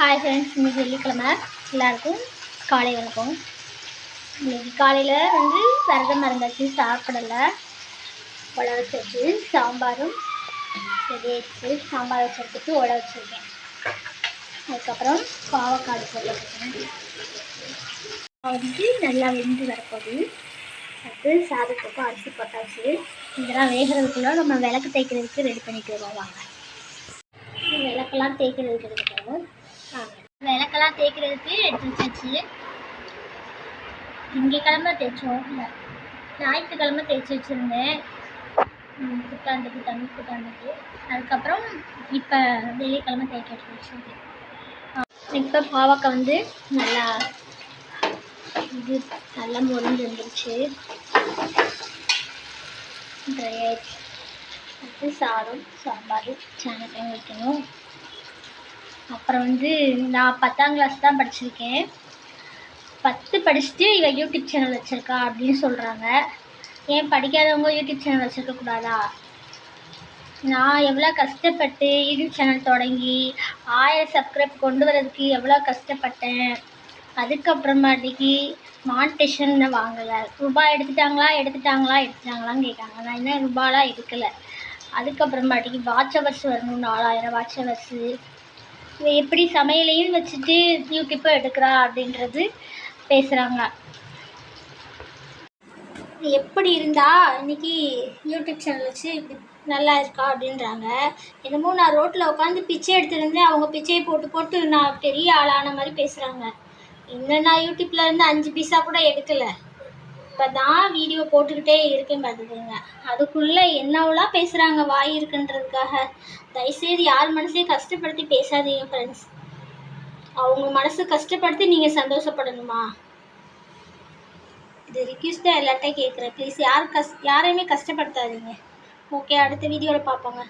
Hi friends இன்னைக்கு வெள்ளிக்கிழமை. எல்லாருக்கும் காலை வணக்கம். இன்னைக்கு காலையில் வந்து விரதம் இருந்தாச்சு சாப்பிடலை. உழ வச்சாச்சு சாம்பாரும் ரெடி ஆயிடுச்சு. சாம்பார் வச்சுறதுக்கு உழ வச்சுருக்கேன். அதுக்கப்புறம் பாவக்காடு போட்டுருக்கேன் வந்து நல்லா வெந்து வரப்போகுது. அடுத்து சாதத்துக்கும் அரிசி போட்டாச்சு. இதெல்லாம் வேகிறதுக்குள்ள நம்ம விளக்கு தேய்க்கிறதுக்கு ரெடி பண்ணிக்கிறோம் வாங்க. விளக்கெல்லாம் தேய்க்கிறதுக்கு எடுத்துக்கிறோம் விளக்கெல்லாம் தேய்க்கிறதுக்கு எடுத்து வச்சாச்சு திங்கக்கிழமை தேய்ச்சோம் இல்லை ஞாயிற்றுக்கிழமை தேய்ச்சி வச்சுருந்தேன். ம், புத்தாண்டுக்கு தமிழ் புத்தாண்டுக்கு. அதுக்கப்புறம் இப்போ வெள்ளிக்கிழமை தேய்க்க எடுத்து வச்சுருக்கேன். இப்போ பாவக்காய் வந்து நல்லா இது நல்லா முறிஞ்சு வந்துருச்சு. ட்ரை ஆயிடுச்சு. அடுத்து சாதம் சாம்பார் சேனல் வைக்கணும். அப்புறம் வந்து நான் பத்தாம் கிளாஸ் தான் படிச்சிருக்கேன். பத்து படிச்சுட்டு இவ யூடியூப் சேனல் வச்சுருக்கா அப்படின்னு சொல்கிறாங்க ஏன் படிக்காதவங்க யூடியூப் சேனல் வச்சுருக்கக்கூடாதா நான் எவ்வளோ கஷ்டப்பட்டு யூடியூப் சேனல் தொடங்கி ஆயிரம் சப்ஸ்கிரைப் கொண்டு வரதுக்கு எவ்வளோ கஷ்டப்பட்டேன். அதுக்கப்புறமாட்டிக்கு மானிட்டேஷன் வாங்கலை. ரூபாய் எடுத்துட்டாங்களா எடுத்துட்டாங்களா எடுத்துட்டாங்களான்னு கேட்காங்க நான் இன்னும் ரூபாலாம் எடுக்கலை. அதுக்கப்புறமாட்டிக்கு வாட்ச் ஹவர்ஸ் வரணும் நாலாயிரம் வாட்ச் ஹவர்ஸு எப்படி சமையலையும் வச்சுட்டு யூடியூப்பை எடுக்கிறா அப்படின்றது பேசுகிறாங்க எப்படி இருந்தா இன்னைக்கு யூடியூப் சேனல் வச்சு இப்படி நல்லா இருக்கா அப்படின்றாங்க. என்னமோ நான் ரோட்டில் உட்காந்து பிச்சை எடுத்துருந்தேன். அவங்க பிச்சையை போட்டு போட்டு நான் பெரிய ஆளான மாதிரி பேசுகிறாங்க இன்னும் நான் யூடியூப்லேருந்து அஞ்சு பீஸா கூட எடுக்கலை. இப்போ தான் வீடியோ போட்டுக்கிட்டே இருக்கேன் பார்த்துக்கோங்க அதுக்குள்ளே என்னவெல்லாம் பேசுகிறாங்க வாய் இருக்குன்றதுக்காக. தயவுசெய்து யார் மனசையும் கஷ்டப்படுத்தி பேசாதீங்க ஃப்ரெண்ட்ஸ் அவங்க மனசு கஷ்டப்படுத்தி நீங்கள் சந்தோஷப்படணுமா? இது ரிக்வஸ்ட்டாக எல்லார்ட்டையும் கேட்குறேன் ப்ளீஸ் யார் கஷ் யாரையுமே கஷ்டப்படுத்தாதீங்க. ஓகே அடுத்த வீடியோவில் பார்ப்போங்க